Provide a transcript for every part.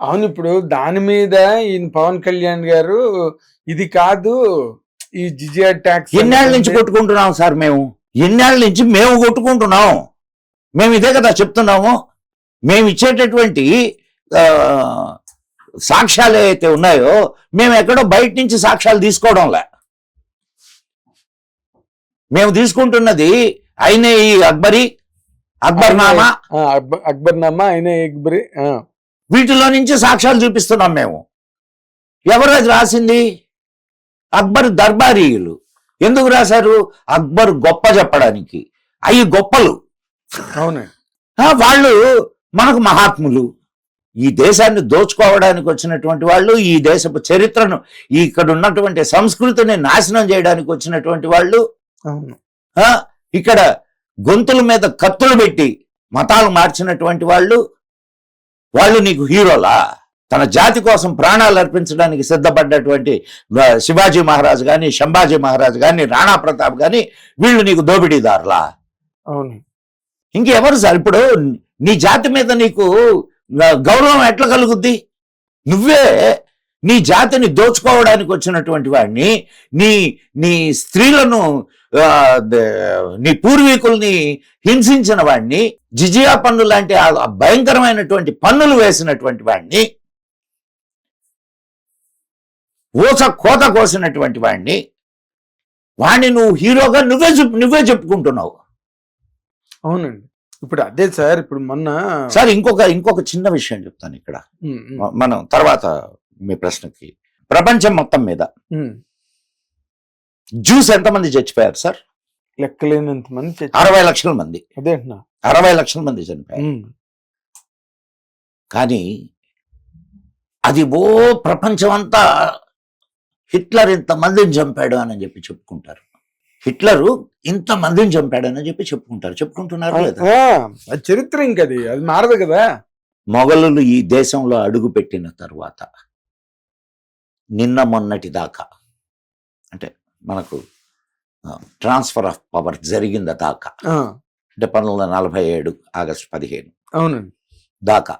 అవును ఇప్పుడు దాని మీద ఈయన పవన్ కళ్యాణ్ గారు ఇది కాదు ఈ జిజియా ట్యాక్స్ ఎన్నేళ్ళ నుంచి కొట్టుకుంటున్నాం సార్ మేము? ఎన్నేళ్ళ నుంచి మేము కొట్టుకుంటున్నాం? మేము ఇదే కదా చెప్తున్నాము. మేము ఇచ్చేటటువంటి సాక్ష్యాలు ఏవైతే ఉన్నాయో మేము ఎక్కడో బయట నుంచి సాక్ష్యాలు తీసుకోవడంలే. మేము తీసుకుంటున్నది అయినే ఈ అక్బరి అక్బర్నామా? అక్బర్ నామా ఆయన అక్బరి వీటిలో నుంచి సాక్ష్యాలు చూపిస్తున్నాం మేము. ఎవరు అది రాసింది? అక్బర్ దర్బారీయులు. ఎందుకు రాశారు? అక్బర్ గొప్ప చెప్పడానికి. అవి గొప్పలు. అవునండి ఆ, వాళ్ళు మనకు మహాత్ములు. ఈ దేశాన్ని దోచుకోవడానికి వచ్చినటువంటి వాళ్ళు ఈ దేశపు చరిత్రను ఇక్కడ ఉన్నటువంటి సంస్కృతిని నాశనం చేయడానికి వచ్చినటువంటి వాళ్ళు. అవును. ఇక్కడ గొంతుల మీద కత్తులు పెట్టి మతాలు మార్చినటువంటి వాళ్ళు. వాళ్ళు నీకు హీరోలా? తన జాతి కోసం ప్రాణాలు అర్పించడానికి సిద్ధపడ్డటువంటి శివాజీ మహారాజ్ గాని శంభాజీ మహారాజ్ గాని రాణా ప్రతాప్ గాని వీళ్ళు నీకు దోపిడీదారులా? అవును. ఇంకెవరు సార్? ఇప్పుడు నీ జాతి మీద నీకు గౌరవం ఎట్లా కలుగుద్ది? నువ్వే నీ జాతిని దోచుకోవడానికి వచ్చినటువంటి వాడిని నీ నీ స్త్రీలను నీ పూర్వీకుల్ని హింసించిన వాడిని జిజియా పన్ను లాంటి భయంకరమైనటువంటి పన్నులు వేసినటువంటి వాడిని ఊస కోత కోసినటువంటి వాడిని వాడిని నువ్వు హీరోగా నువ్వే చెప్పు నువ్వే చెప్పుకుంటున్నావు. అవునండి. ఇప్పుడు అదే సార్ ఇప్పుడు మొన్న సార్ ఇంకొక ఇంకొక చిన్న విషయం చెప్తాను ఇక్కడ. మనం తర్వాత మీ ప్రశ్నకి. ప్రపంచం మొత్తం మీద. జ్యూస్ ఎంతమంది చచ్చిపోయారు సార్? లెక్కలేనంత మంది అరవై లక్షల మంది. అదే అరవై లక్షల మంది చనిపోయారు. కానీ అది ఓ ప్రపంచం అంతా హిట్లర్ ఇంత మందిని చంపాడు అని చెప్పి చెప్పుకుంటారు. హిట్లరు ఇంత మందిని చంపాడు అని చెప్పి చెప్పుకుంటారు. చెప్పుకుంటున్నారు లేదా? చరిత్ర ఇంకది. అది మారదు కదా. మొఘలులు ఈ దేశంలో అడుగుపెట్టిన తరువాత నిన్న మొన్నటి దాకా. అంటే మనకు ట్రాన్స్ఫర్ ఆఫ్ పవర్ జరిగింద దాకా. అంటే పంతొమ్మిది వందల నలభై ఏడు ఆగస్టు పదిహేను. అవునండి. దాకా.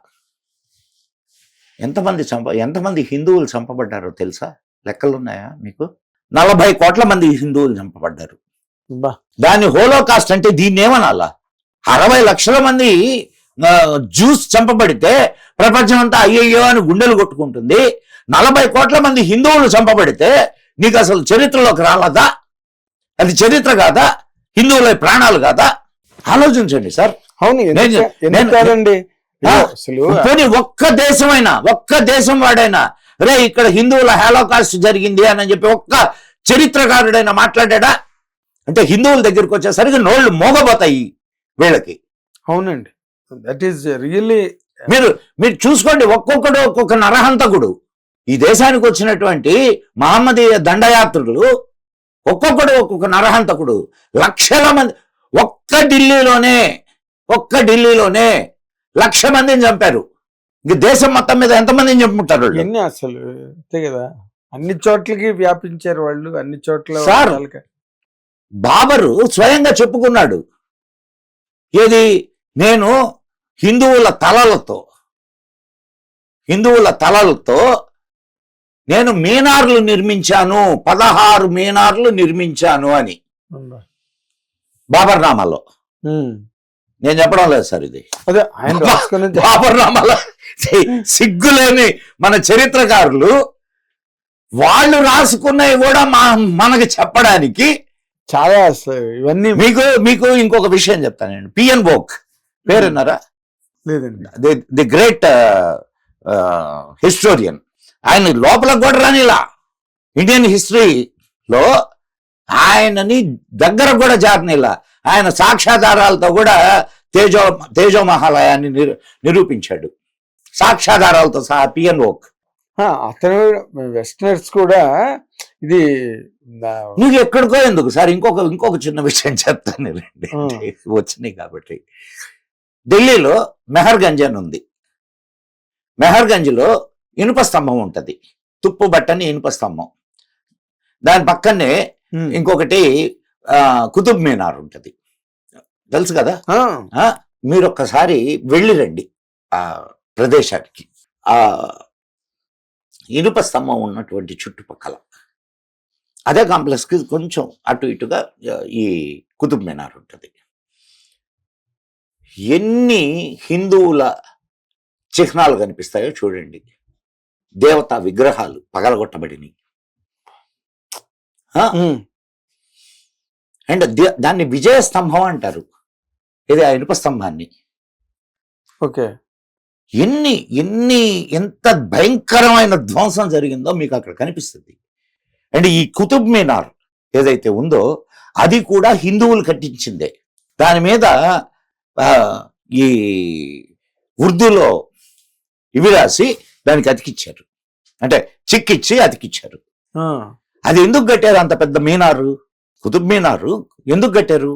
ఎంతమంది చంప ఎంతమంది హిందువులు చంపబడ్డారో తెలుసా? లెక్కలు ఉన్నాయా మీకు? నలభై కోట్ల మంది హిందువులు చంపబడ్డారు. బా. దాన్ని హోలోకాస్ట్ అంటే దీన్ని ఏమనాలా అరవై లక్షల మంది జ్యూస్ చంపబడితే ప్రపంచం అంతా అయ్యయ్యో అని గుండెలు కొట్టుకుంటుంది. నలభై కోట్ల మంది హిందువులు చంపబడితే నీకు అసలు చరిత్రలోకి రాలదా? అది చరిత్ర కాదా? హిందువుల ప్రాణాలు కాదా? ఆలోచించండి సార్. అవును కాదండి? పోనీ ఒక్క దేశమైనా ఒక్క దేశం వాడైనా రే ఇక్కడ హిందువుల హాలోకాస్ట్ జరిగింది అని చెప్పి ఒక్క చరిత్రకారుడైనా మాట్లాడా అంటే హిందువుల దగ్గరికి వచ్చేసరికి నోళ్ళు మోగబోతాయి వీళ్ళకి. అవునండి. దట్ ఈస్ రియల్లీ మీరు మీరు చూసుకోండి ఒక్కొక్కడు ఒక్కొక్క నరహంతకుడు. ఈ దేశానికి వచ్చినటువంటి మహమ్మదీయ దండయాత్రులు ఒక్కొక్కడు ఒక్కొక్క నరహంతకుడు లక్షల మంది ఒక్క ఢిల్లీలోనే ఒక్క ఢిల్లీలోనే లక్ష మందిని చంపారు. ఇంక దేశం మొత్తం మీద ఎంతమందిని చంపుంటారు? ఇవన్నీ అసలు అంతే కదా. అన్ని చోట్లకి వ్యాపించారు వాళ్ళు అన్ని చోట్ల సార్, బాబరు స్వయంగా చెప్పుకున్నాడు. ఏది? నేను హిందువుల తలలతో హిందువుల తలలతో నేను మీనార్లు నిర్మించాను పదహారు మీనార్లు నిర్మించాను అని. బాబర్ నామాలో ఉమ్. నేను చెప్పడం లేదు సార్ ఇది. అదే ఆయన బాబర్ నామాలో సిగ్గులేని మన చరిత్రకారులు వాళ్ళు రాసుకున్నవి కూడా మా మనకి చెప్పడానికి చాలా ఇవన్నీ మీకు మీకు ఇంకొక విషయం చెప్తాను నేను. పిఎన్ బోక్ పేరున్నారా? లేదండి. The the great historian. ఆయన లోపల కూడా రానిలా ఇండియన్ హిస్టరీలో ఆయనని దగ్గర కూడా జారనిలా ఆయన సాక్ష్యాధారాలతో కూడా తేజో తేజో మహాలయాన్ని నిరు- నిరూపించాడు. సాక్ష్యాధారాలతో సహా పిఎన్ ఓక్. అతను వెస్టర్నర్స్ కూడా ఇది నువ్వు ఎక్కడికో ఎందుకు? సార్ ఇంకొక ఇంకొక చిన్న విషయం చెప్తాను రండి. వచ్చినాయి కాబట్టి. ఢిల్లీలో మెహర్గంజ్ అని ఉంది. మెహర్గంజ్లో ఇనుప స్తంభం ఉంటది. తుప్పు బట్టని ఇనుప స్తంభం. దాని పక్కనే. ఇంకొకటి కుతుబ్ మీనార్ ఉంటది. తెలుసు కదా? మీరు ఒక్కసారి వెళ్ళి రండి ఆ ప్రదేశానికి. ఆ ఇనుప స్తంభం ఉన్నటువంటి చుట్టుపక్కల. అదే కాంప్లెక్స్కి కొంచెం అటు ఇటుగా ఈ కుతుబ్ మినార్ ఉంటుంది. ఎన్ని హిందువుల చిహ్నాలు కనిపిస్తాయో చూడండి. దేవతా విగ్రహాలు ఉమ్, అండ్ దాన్ని విజయ స్తంభం అంటారు. ఇది ఆ ఇనుప స్తంభాన్ని. ఓకే. ఎన్ని ఎన్ని ఎంత భయంకరమైన ధ్వంసం జరిగిందో మీకు అక్కడ కనిపిస్తుంది. అండ్ ఈ కుతుబ్ మినార్ ఏదైతే ఉందో అది కూడా హిందువులు కట్టించిందే. దాని మీద ఈ ఉర్దూలో ఇవి రాసి దానికి అతికిచ్చారు. అంటే చిక్కిచ్చి అతికిచ్చారు. అది ఎందుకు కట్టారు అంత పెద్ద మీనారు? కుతుబ్ మీనారు ఎందుకు కట్టారు?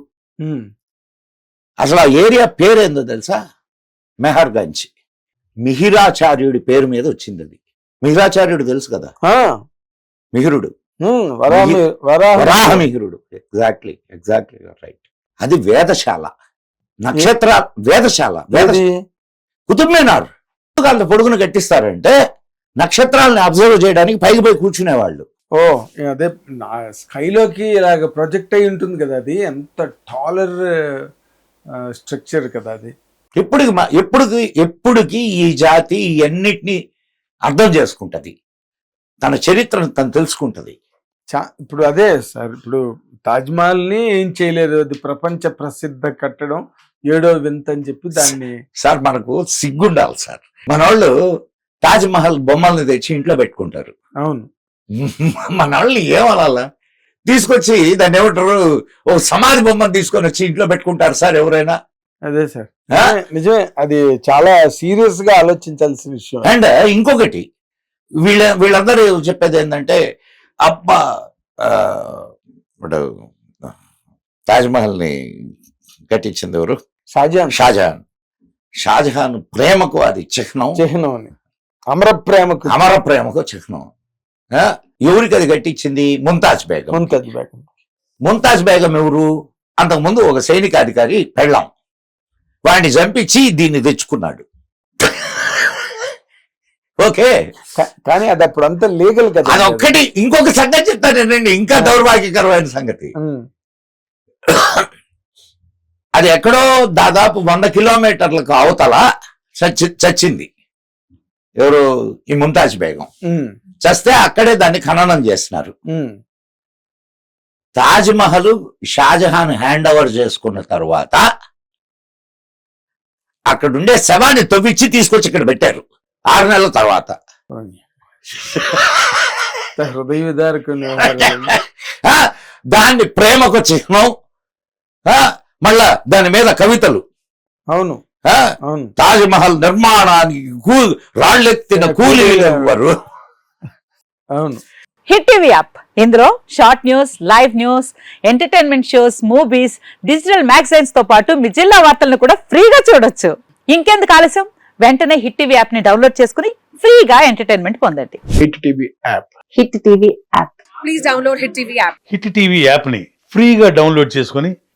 అసలు ఆ ఏరియా పేరేందో తెలుసా? మెహర్గంజ్ మిహిరాచార్యుడి పేరు మీద వచ్చింది అది మిహిరాచార్యుడు తెలుసు కదా? మిహిరుడు. ఉమ్, వరాహమి వరాహ వరాహ మిహిరుడు. Exactly exactly right. అది వేదశాల. నక్షత్ర వేదశాల. వేద ఏది? కుతుబ్ మీనార్. పొడుగును కట్టిస్తారంటే నక్షత్రాలను అబ్జర్వ్ చేయడానికి పైకి పోయి కూర్చునేవాళ్ళు. ఓ అదే స్కైలోకి ఇలాగ ప్రొజెక్ట్ అయి ఉంటుంది కదా అది. ఎంత టాలర్ స్ట్రక్చర్ కదా అది. ఎప్పటికి మ- ఎప్పటికి ఎప్పటికి ఈ జాతి ఇవన్నిటిని అర్థం చేసుకుంటది. తన చరిత్రను తను తెలుసుకుంటది. చా ఇప్పుడు అదే సార్ ఇప్పుడు తాజ్ మహల్ని ఏం చేయలేదు. అది ప్రపంచ ప్రసిద్ధ కట్టడం ఏడో వింత అని చెప్పి దాన్ని సార్ మనకు సిగ్గుండాలి సార్. మన వాళ్ళు తాజ్ మహల్ బొమ్మల్ని తెచ్చి ఇంట్లో పెట్టుకుంటారు. అవును. మన వాళ్ళు ఏమనాలా తీసుకొచ్చి దాన్ని ఏమంటారు? ఓ సమాధి బొమ్మను తీసుకొని వచ్చి ఇంట్లో పెట్టుకుంటారు సార్ ఎవరైనా? అదే సార్? నిజమే, అది చాలా సీరియస్గా ఆలోచించాల్సిన విషయం. అండ్ ఇంకొకటి వీళ్ళ వీళ్ళందరూ చెప్పేది ఏంటంటే అబ్బా ఆ, ఇప్పుడు తాజ్ మహల్ని కట్టించింది ఎవరు? షాజహాన్. షాజహాన్. షాజహాన్ ప్రేమకు అది చిహ్నం. చిహ్నం అని. అమర ప్రేమకు అమర ప్రేమకు చిహ్నం ఎవరికి అది కట్టించింది ముంతాజ్ బేగం. ముంతజ్ బేగం. ముంతాజ్ బేగం ఎవరు? అంతకుముందు ఒక సైనికాధికారి పెళ్ళాం. వాడిని చంపించి దీన్ని తెచ్చుకున్నాడు. ఓకే. కానీ అది అప్పుడు అంతా లీగల్ కదా. అదొక్కటి. ఇంకొక సంగతి చెప్తానండి ఇంకా దౌర్భాగ్యకరమైన సంగతి. అది ఎక్కడో దాదాపు వంద కిలోమీటర్లకు అవతల చచ్చి చచ్చింది. ఎవరు? ఈ ముంతాజ్ బేగం. చస్తే అక్కడే దాన్ని ఖననం చేస్తున్నారు. తాజ్ మహల్ షాజహాన్ హ్యాండ్ ఓవర్ చేసుకున్న తర్వాత అక్కడ ఉండే శవాన్ని తవ్వించి తీసుకొచ్చి ఇక్కడ పెట్టారు. ఆరు నెలల తర్వాత. హృదయ దాన్ని ప్రేమకు చిహ్నం. మళ్ళా దాని మీద కవితలు. అవును. తాజ్ మహల్ నిర్మాణానికి రాళ్ళెత్తిన కూలీలు ఎవ్వరు అవును. Hit TV app. ఇందులో short news live news entertainment shows movies digital మ్యాగజైన్స్తో పాటు మీ జిల్లా వార్తలను కూడా ఫ్రీగా చూడొచ్చు. ఇంకెందుకు ఆలస్యం? వెంటనే హిట్ టీవీ యాప్ని డౌన్లోడ్ చేసుకుని ఫ్రీగా ఎంటర్టైన్మెంట్ పొందండి. Hit TV app. Hit TV app. Please download Hit TV app. Hit TV యాప్ని ఫ్రీగా డౌన్లోడ్ చేసుకొని